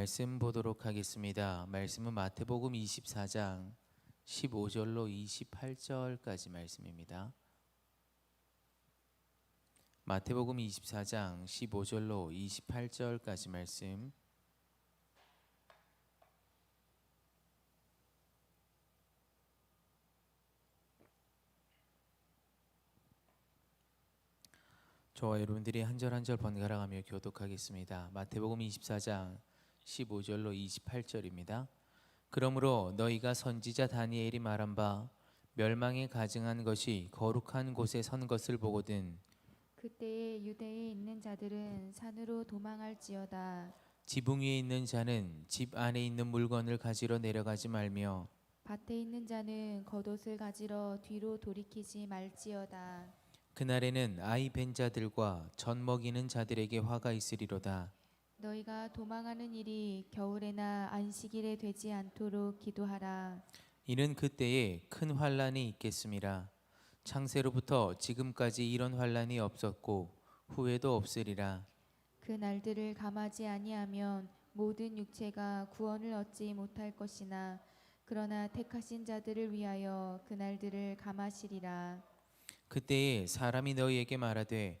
말씀 보도록 하겠습니다. 말씀은 마태복음 24장 15절로 28절까지 말씀입니다. 마태복음 24장 15절로 28절까지 말씀 저와 여러분들이 한 절 한 절 번갈아가며 교독하겠습니다. 마태복음 24장 15절로 28절입니다. 그러므로 너희가 선지자 다니엘이 말한 바 멸망에 가증한 것이 거룩한 곳에 선 것을 보거든. 그때에 유대에 있는 자들은 산으로 도망할지어다. 지붕 위에 있는 자는 집 안에 있는 물건을 가지러 내려가지 말며 밭에 있는 자는 겉옷을 가지러 뒤로 돌이키지 말지어다. 그날에는 아이 벤 자들과 젖 먹이는 자들에게 화가 있으리로다 너희가 도망하는 일이 겨울에나 안식일에 되지 않도록 기도하라. 이는 그때에 큰 환란이 있겠음이라 창세로부터 지금까지 이런 환란이 없었고 후에도 없으리라. 그 날들을 감하지 아니하면 모든 육체가 구원을 얻지 못할 것이나 그러나 택하신 자들을 위하여 그 날들을 감하시리라. 그때에 사람이 너희에게 말하되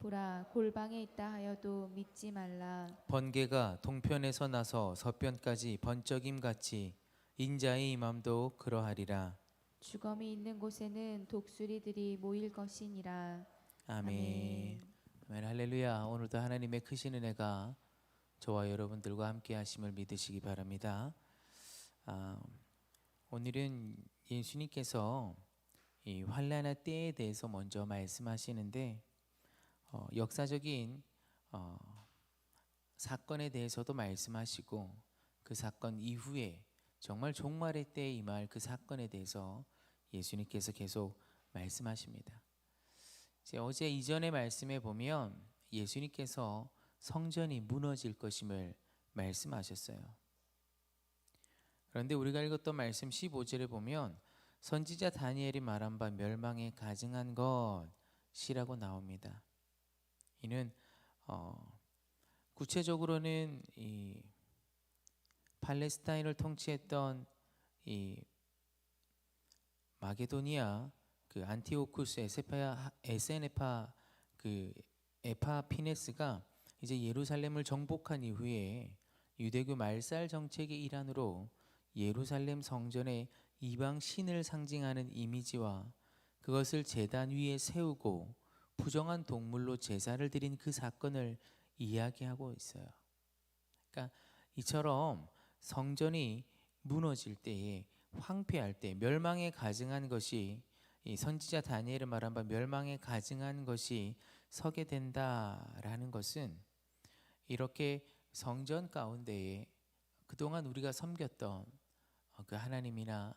보라 골방에 있다 하여도 믿지 말라. 번개가 동편에서 나서 서편까지 번쩍임 같이 인자의 임함도 그러하리라 주검이 있는 곳에는 독수리들이 모일 것이니라. 아멘. 아멘 할렐루야 오늘도 하나님의 크신 은혜가 저와 여러분들과 함께 하심을 믿으시기 바랍니다 아, 오늘은 예수님께서 이 환란의 때에 대해서 먼저 말씀하시는데 어, 역사적인 어, 사건에 대해서도 말씀하시고 그 사건 이후에 정말 종말의 때에 임할 그 사건에 대해서 예수님께서 계속 말씀하십니다. 이제 어제 이전의 말씀에 보면 예수님께서 성전이 무너질 것임을 말씀하셨어요. 그런데 우리가 읽었던 말씀 15절에 보면 선지자 다니엘이 말한 바 멸망에 가증한 것이라고 나옵니다. 이는 어, 구체적으로는 이 팔레스타인을 통치했던 이 마게도니아 그 안티오쿠스 에세파 에세네파 그 에파피네스가 이제 예루살렘을 정복한 이후에 유대교 말살 정책의 일환으로 예루살렘 성전에 이방 신을 상징하는 이미지와 그것을 제단 위에 세우고 부정한 동물로 제사를 드린 그 사건을 이야기하고 있어요. 그러니까 이처럼 성전이 무너질 때에 황폐할 때 멸망에 가증한 것이 이 선지자 다니엘을 말한 바 멸망에 가증한 것이 서게 된다라는 것은 이렇게 성전 가운데에 그동안 우리가 섬겼던 어, 그 하나님이나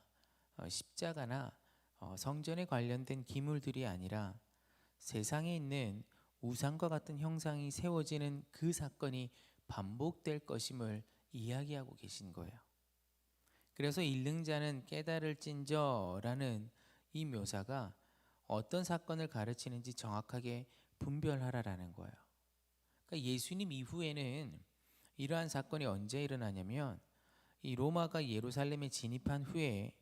어, 십자가나 어, 성전에 관련된 기물들이 아니라 세상에 있는 우상과 같은 형상이 세워지는 그 사건이 반복될 것임을 이야기하고 계신 거예요. 그래서 읽는 자는 깨달을진저라는 이 묘사가 어떤 사건을 가르치는지 정확하게 분별하라라는 거예요. 그러니까 예수님 이후에는 이러한 사건이 언제 일어나냐면 이 로마가 예루살렘에 진입한 후에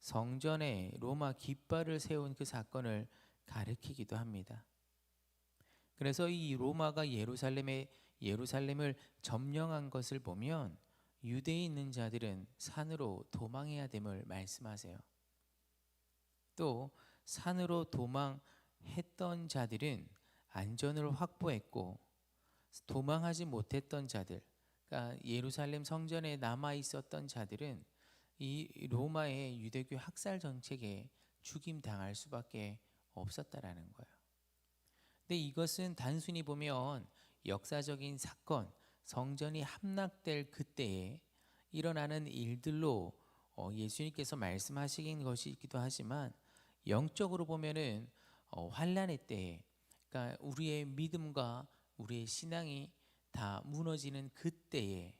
성전에 로마 깃발을 세운 그 사건을 가리키기도 합니다. 그래서 이 로마가 예루살렘에 예루살렘을 점령한 것을 보면 유대에 있는 자들은 산으로 도망해야 됨을 말씀하세요. 또 산으로 도망했던 자들은 안전을 확보했고 도망하지 못했던 자들, 그러니까 예루살렘 성전에 남아 있었던 자들은 이 로마의 유대교 학살 정책에 죽임 당할 수밖에 없었다라는 거예요. 근데 이것은 단순히 보면 역사적인 사건, 성전이 함락될 그때에 일어나는 일들로 어, 예수님께서 말씀하시긴 것이기도 하지만 영적으로 보면은 어, 환란의 때에 그러니까 우리의 믿음과 우리의 신앙이 다 무너지는 그때에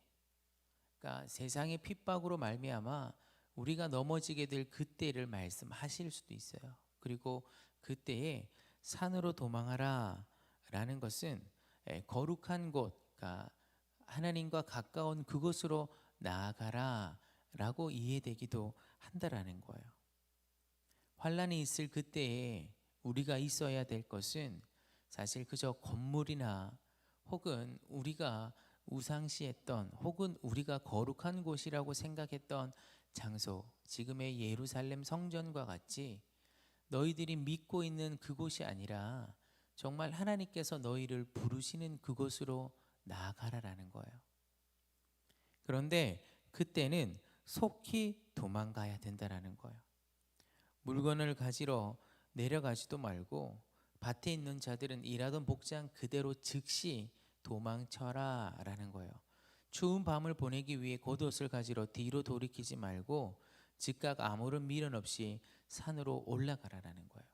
그러니까 세상의 핍박으로 말미암아 우리가 넘어지게 될 그때를 말씀하실 수도 있어요. 그리고 그때에 산으로 도망하라 라는 것은 에, 거룩한 곳, 그러니까 하나님과 가까운 그곳으로 나아가라 라고 이해되기도 한다라는 거예요. 환란이 있을 그때에 우리가 있어야 될 것은 사실 그저 건물이나 혹은 우리가 우상시했던 혹은 우리가 거룩한 곳이라고 생각했던 장소, 지금의 예루살렘 성전과 같이 너희들이 믿고 있는 그곳이 아니라 정말 하나님께서 너희를 부르시는 그곳으로 나아가라라는 거예요. 그런데 그때는 속히 도망가야 된다라는 거예요. 물건을 가지러 내려가지도 말고 밭에 있는 자들은 일하던 복장 그대로 즉시 도망쳐라라는 거예요. 추운 밤을 보내기 위해 겉옷을 가지러 뒤로 돌이키지 말고 즉각 아무런 미련 없이 산으로 올라가라라는 거예요.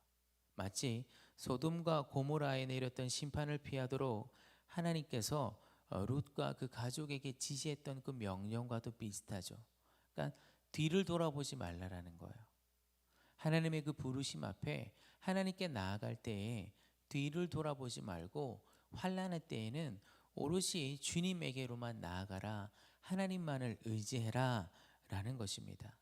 마치 소돔과 고모라에 내렸던 심판을 피하도록 하나님께서 어, 룻과 그 가족에게 지시했던 그 명령과도 비슷하죠. 그러니까 뒤를 돌아보지 말라라는 거예요. 하나님의 그 부르심 앞에 하나님께 나아갈 때에 뒤를 돌아보지 말고 환란의 때에는 오롯이 주님에게로만 나아가라 하나님만을 의지해라 라는 것입니다.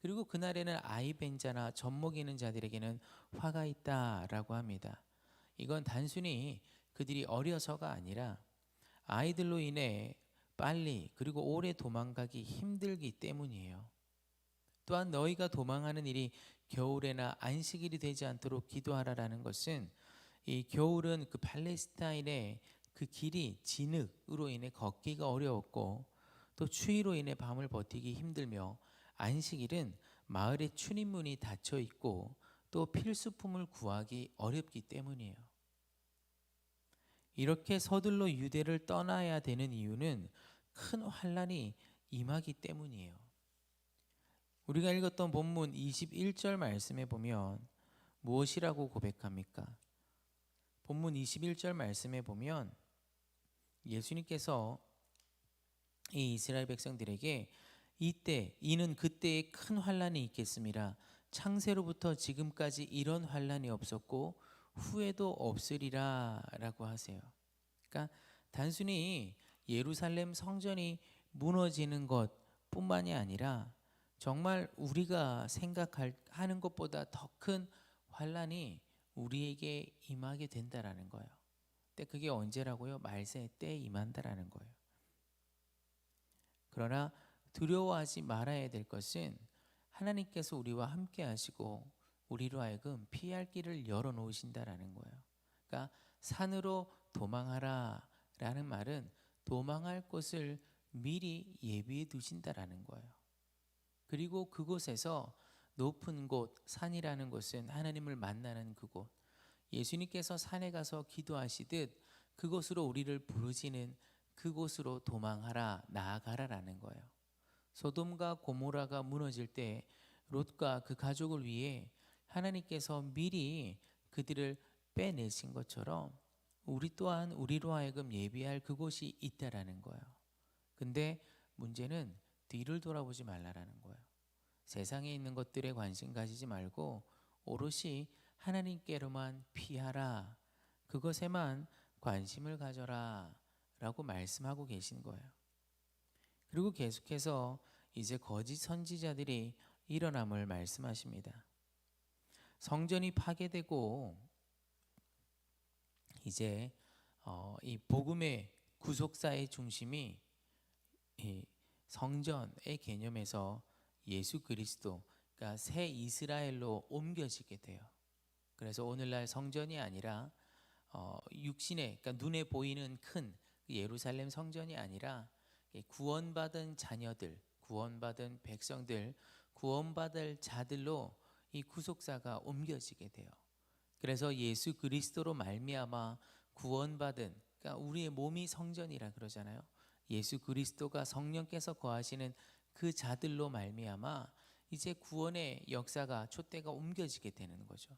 그리고 그날에는 아이 벤 자나 젖먹이는 자들에게는 화가 있다라고 합니다. 이건 단순히 그들이 어려서가 아니라 아이들로 인해 빨리 그리고 오래 도망가기 힘들기 때문이에요. 또한 너희가 도망하는 일이 겨울에나 안식일이 되지 않도록 기도하라라는 것은 이 겨울은 그 팔레스타인의 그 길이 진흙으로 인해 걷기가 어려웠고 또 추위로 인해 밤을 버티기 힘들며 안식일은 마을의 출입문이 닫혀 있고 또 필수품을 구하기 어렵기 때문이에요. 이렇게 서둘러 유대를 떠나야 되는 이유는 큰 환란이 임하기 때문이에요. 우리가 읽었던 본문 21절 말씀에 보면 무엇이라고 고백합니까? 본문 21절 말씀에 보면 예수님께서 이 이스라엘 백성들에게 이때 이는 그때에 큰 환란이 있겠습니다. 창세로부터 지금까지 이런 환란이 없었고 후에도 없으리라라고 하세요. 그러니까 단순히 예루살렘 성전이 무너지는 것뿐만이 아니라 정말 우리가 생각할 하는 것보다 더 큰 환란이 우리에게 임하게 된다라는 거예요. 근데 그게 언제라고요? 말세 때 임한다라는 거예요. 그러나 두려워하지 말아야 될 것은 하나님께서 우리와 함께 하시고 우리로 하여금 피할 길을 열어 놓으신다라는 거예요. 그러니까 산으로 도망하라라는 말은 도망할 곳을 미리 예비해 두신다라는 거예요. 그리고 그곳에서 높은 곳, 산이라는 곳은 하나님을 만나는 그곳. 예수님께서 산에 가서 기도하시듯 그곳으로 우리를 부르시는 그곳으로 도망하라, 나아가라라는 거예요. 소돔과 고모라가 무너질 때 롯과 그 가족을 위해 하나님께서 미리 그들을 빼내신 것처럼 우리 또한 우리로 하여금 예비할 그곳이 있다라는 거예요. 근데 문제는 뒤를 돌아보지 말라라는 거예요. 세상에 있는 것들에 관심 가지지 말고 오롯이 하나님께로만 피하라. 그것에만 관심을 가져라. 라고 말씀하고 계신 거예요. 그리고 계속해서 이제 거짓 선지자들이 일어남을 말씀하십니다. 성전이 파괴되고 이제 어, 이 복음의 구속사의 중심이 이 성전의 개념에서 예수 그리스도, 그러니까 새 이스라엘로 옮겨지게 돼요. 그래서 오늘날 성전이 아니라 어, 육신의, 그러니까 눈에 보이는 큰 예루살렘 성전이 아니라 구원받은 자녀들, 구원받은 백성들, 구원받을 자들로 이 구속사가 옮겨지게 돼요. 그래서 예수 그리스도로 말미암아 구원받은 그러니까 우리의 몸이 성전이라 그러잖아요. 예수 그리스도가 성령께서 거하시는 그 자들로 말미암아 이제 구원의 역사가 촛대가 옮겨지게 되는 거죠.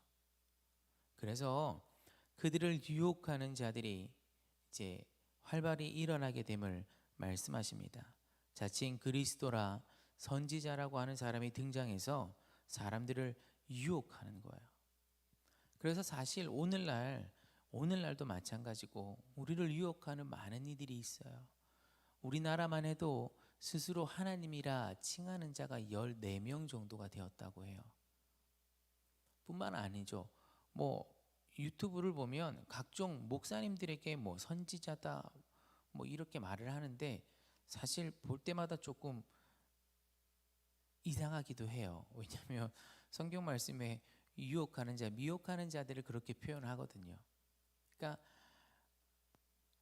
그래서 그들을 유혹하는 자들이 이제 활발히 일어나게 됨을 말씀하십니다. 자칭 그리스도라 선지자라고 하는 사람이 등장해서 사람들을 유혹하는 거예요. 그래서 사실 오늘날 오늘날도 마찬가지고 우리를 유혹하는 많은 이들이 있어요. 우리나라만 해도 스스로 하나님이라 칭하는 자가 14명 정도가 되었다고 해요. 뿐만 아니죠. 뭐 유튜브를 보면 각종 목사님들에게 뭐 선지자다 뭐 이렇게 말을 하는데 사실 볼 때마다 조금 이상하기도 해요. 왜냐하면 성경 말씀에 유혹하는 자, 미혹하는 자들을 그렇게 표현하거든요. 그러니까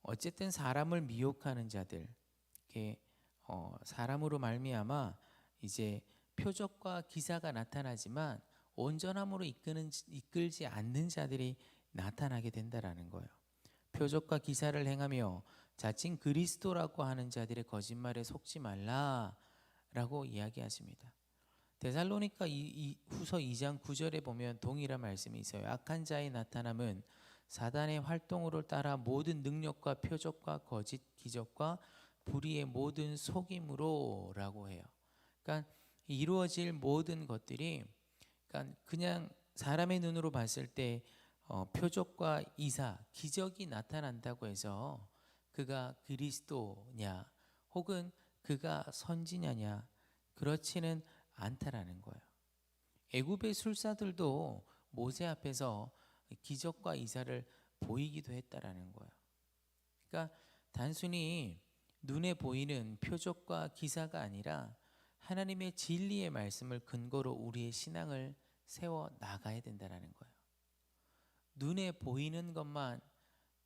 어쨌든 사람을 미혹하는 자들, 이렇게 어, 사람으로 말미암아 이제 표적과 기사가 나타나지만 온전함으로 이끄는 이끌지 않는 자들이 나타나게 된다라는 거예요. 표적과 기사를 행하며 자칭 그리스도라고 하는 자들의 거짓말에 속지 말라라고 이야기하십니다. 이 후서 2장 9절에 보면 동일한 말씀이 있어요. 악한 자의 나타남은 사단의 활동으로 따라 모든 능력과 표적과 거짓 기적과 불의의 모든 속임으로라고 해요. 그러니까 이루어질 모든 것들이 그러니까 그냥 사람의 눈으로 봤을 때 어, 표적과 이사, 기적이 나타난다고 해서 그가 그리스도냐 혹은 그가 선지냐냐 그렇지는 않다라는 거예요. 애굽의 술사들도 모세 앞에서 기적과 이사를 보이기도 했다라는 거예요. 그러니까 단순히 눈에 보이는 표적과 기사가 아니라 하나님의 진리의 말씀을 근거로 우리의 신앙을 세워 나가야 된다라는 거예요. 눈에 보이는 것만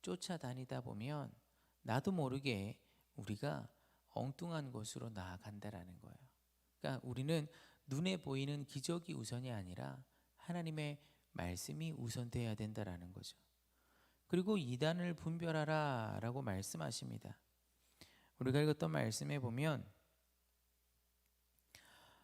쫓아다니다 보면 나도 모르게 우리가 엉뚱한 곳으로 나아간다라는 거예요. 그러니까 우리는 눈에 보이는 기적이 우선이 아니라 하나님의 말씀이 우선돼야 된다라는 거죠. 그리고 이단을 분별하라라고 말씀하십니다. 우리가 읽었던 말씀에 보면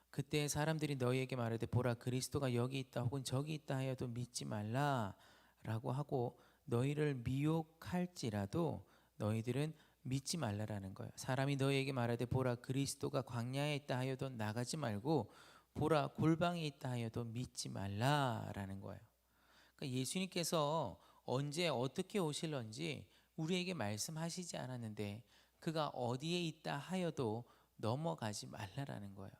그때 사람들이 너희에게 말하되 보라 그리스도가 여기 있다 혹은 저기 있다 하여도 믿지 말라라고 하고 너희를 미혹할지라도 너희들은 믿지 말라라는 거예요. 사람이 너희에게 말하되 보라 그리스도가 광야에 있다 하여도 나가지 말고 보라 골방에 있다 하여도 믿지 말라라는 거예요. 그러니까 예수님께서 언제 어떻게 오실런지 우리에게 말씀하시지 않았는데 그가 어디에 있다 하여도 넘어가지 말라라는 거예요.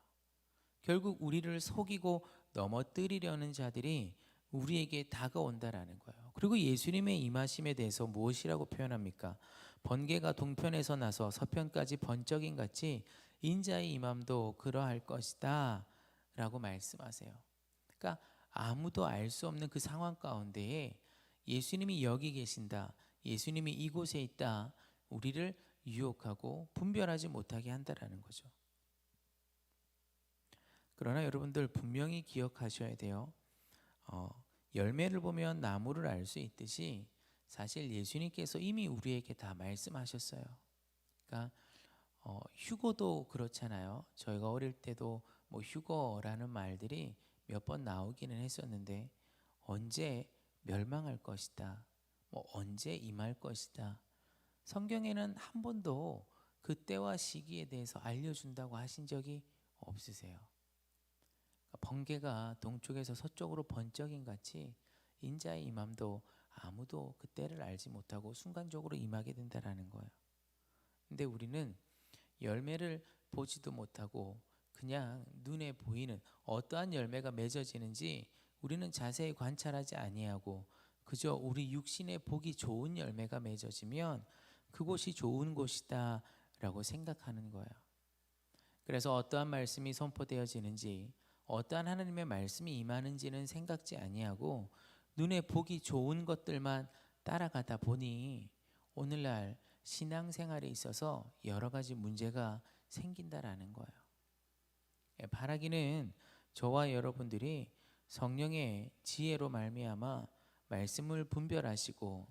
결국 우리를 속이고 넘어뜨리려는 자들이 우리에게 다가온다라는 거예요. 그리고 예수님의 임하심에 대해서 무엇이라고 표현합니까? 번개가 동편에서 나서 서편까지 번쩍인 같이 인자의 임함도 그러할 것이다 라고 말씀하세요. 그러니까 아무도 알 수 없는 그 상황 가운데에 예수님이 여기 계신다. 예수님이 이곳에 있다. 우리를 유혹하고 분별하지 못하게 한다라는 거죠. 그러나 여러분들 분명히 기억하셔야 돼요. 어, 열매를 보면 나무를 알 수 있듯이 사실 예수님께서 이미 우리에게 다 말씀하셨어요. 그러니까 어, 휴거도 그렇잖아요. 저희가 어릴 때도 뭐 휴거라는 말들이 몇 번 나오기는 했었는데 언제 멸망할 것이다. 뭐 언제 임할 것이다. 성경에는 한 번도 그때와 시기에 대해서 알려준다고 하신 적이 없으세요. 번개가 동쪽에서 서쪽으로 번쩍인 같이 인자의 임함도 아무도 그때를 알지 못하고 순간적으로 임하게 된다라는 거예요. 근데 우리는 열매를 보지도 못하고 그냥 눈에 보이는 어떠한 열매가 맺어지는지 우리는 자세히 관찰하지 아니하고 그저 우리 육신에 보기 좋은 열매가 맺어지면 그곳이 좋은 곳이다라고 생각하는 거예요. 그래서 어떠한 말씀이 선포되어지는지 어떠한 하나님의 말씀이 임하는지는 생각지 아니하고 눈에 보기 좋은 것들만 따라가다 보니 오늘날 신앙생활에 있어서 여러 가지 문제가 생긴다라는 거예요. 예, 바라기는 저와 여러분들이 성령의 지혜로 말미암아 말씀을 분별하시고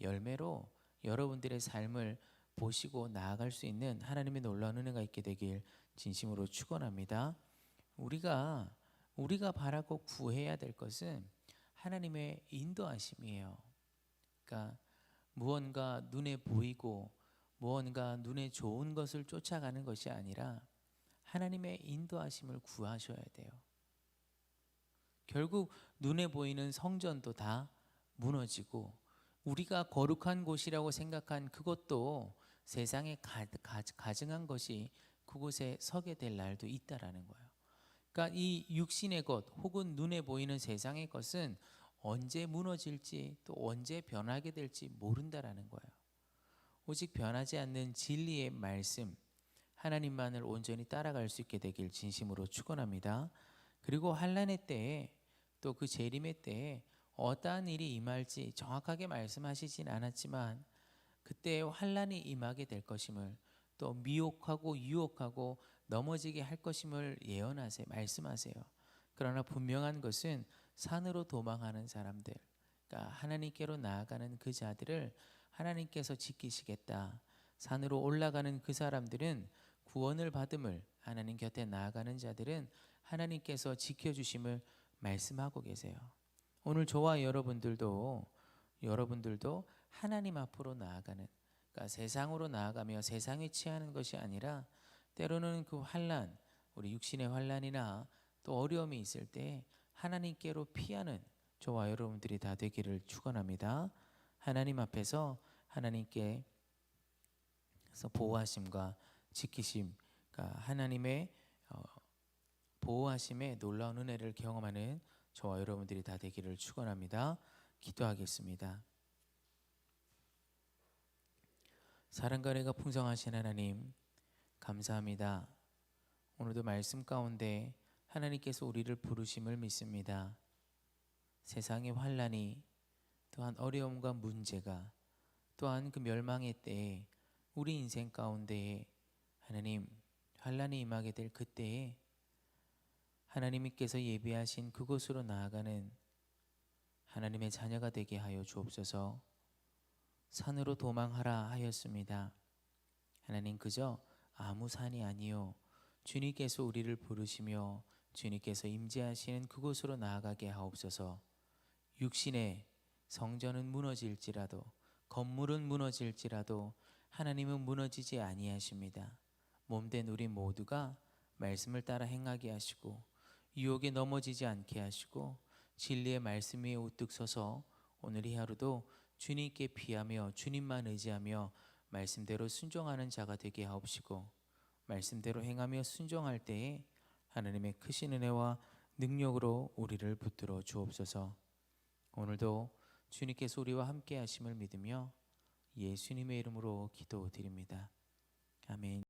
열매로 여러분들의 삶을 보시고 나아갈 수 있는 하나님의 놀라운 은혜가 있게 되길 진심으로 축원합니다. 우리가 우리가 바라고 구해야 될 것은 하나님의 인도하심이에요. 그러니까 무언가 눈에 보이고 무언가 눈에 좋은 것을 쫓아가는 것이 아니라 하나님의 인도하심을 구하셔야 돼요. 결국 눈에 보이는 성전도 다 무너지고 우리가 거룩한 곳이라고 생각한 그것도 세상에 가, 가, 가증한 것이 그곳에 서게 될 날도 있다라는 거예요. 그러니까 이 육신의 것 혹은 눈에 보이는 세상의 것은 언제 무너질지 또 언제 변하게 될지 모른다라는 거예요. 오직 변하지 않는 진리의 말씀 하나님만을 온전히 따라갈 수 있게 되길 진심으로 축원합니다. 그리고 환란의 때에 또 그 재림의 때에 어떠한 일이 임할지 정확하게 말씀하시진 않았지만 그때 환란이 임하게 될 것임을 또 미혹하고 유혹하고 넘어지게 할 것임을 예언하세요. 말씀하세요. 그러나 분명한 것은 산으로 도망하는 사람들, 그러니까 하나님께로 나아가는 그 자들을 하나님께서 지키시겠다. 산으로 올라가는 그 사람들은 구원을 받음을 하나님 곁에 나아가는 자들은 하나님께서 지켜주심을 말씀하고 계세요. 오늘 저와 여러분들도 여러분들도 하나님 앞으로 나아가는 그러니까 세상으로 나아가며 세상에 취하는 것이 아니라 때로는 그 환란 우리 육신의 환란이나 또 어려움이 있을 때 하나님께로 피하는 저와 여러분들이 다 되기를 축원합니다. 하나님 앞에서 하나님께서 보호하심과 지키심, 그러니까 하나님의 어, 보호하심의 놀라운 은혜를 경험하는 저와 여러분들이 다 되기를 축원합니다. 기도하겠습니다. 사랑과 은혜가 풍성하신 하나님 감사합니다. 오늘도 말씀 가운데 하나님께서 우리를 부르심을 믿습니다. 세상의 환란이 또한 어려움과 문제가 또한 그 멸망의 때에 우리 인생 가운데에 하나님 환란이 임하게 될 그때에 하나님께서 예비하신 그곳으로 나아가는 하나님의 자녀가 되게 하여 주옵소서. 산으로 도망하라 하였습니다. 하나님 그저 아무 산이 아니요 주님께서 우리를 부르시며 주님께서 임재하시는 그곳으로 나아가게 하옵소서. 육신의 성전은 무너질지라도 건물은 무너질지라도 하나님은 무너지지 아니하십니다. 몸된 우리 모두가 말씀을 따라 행하게 하시고 유혹에 넘어지지 않게 하시고 진리의 말씀 위에 우뚝 서서 오늘 이 하루도 주님께 피하며 주님만 의지하며 말씀대로 순종하는 자가 되게 하옵시고 말씀대로 행하며 순종할 때에 하나님의 크신 은혜와 능력으로 우리를 붙들어 주옵소서. 오늘도 주님께서 우리와 함께 하심을 믿으며 예수님의 이름으로 기도드립니다. 아멘.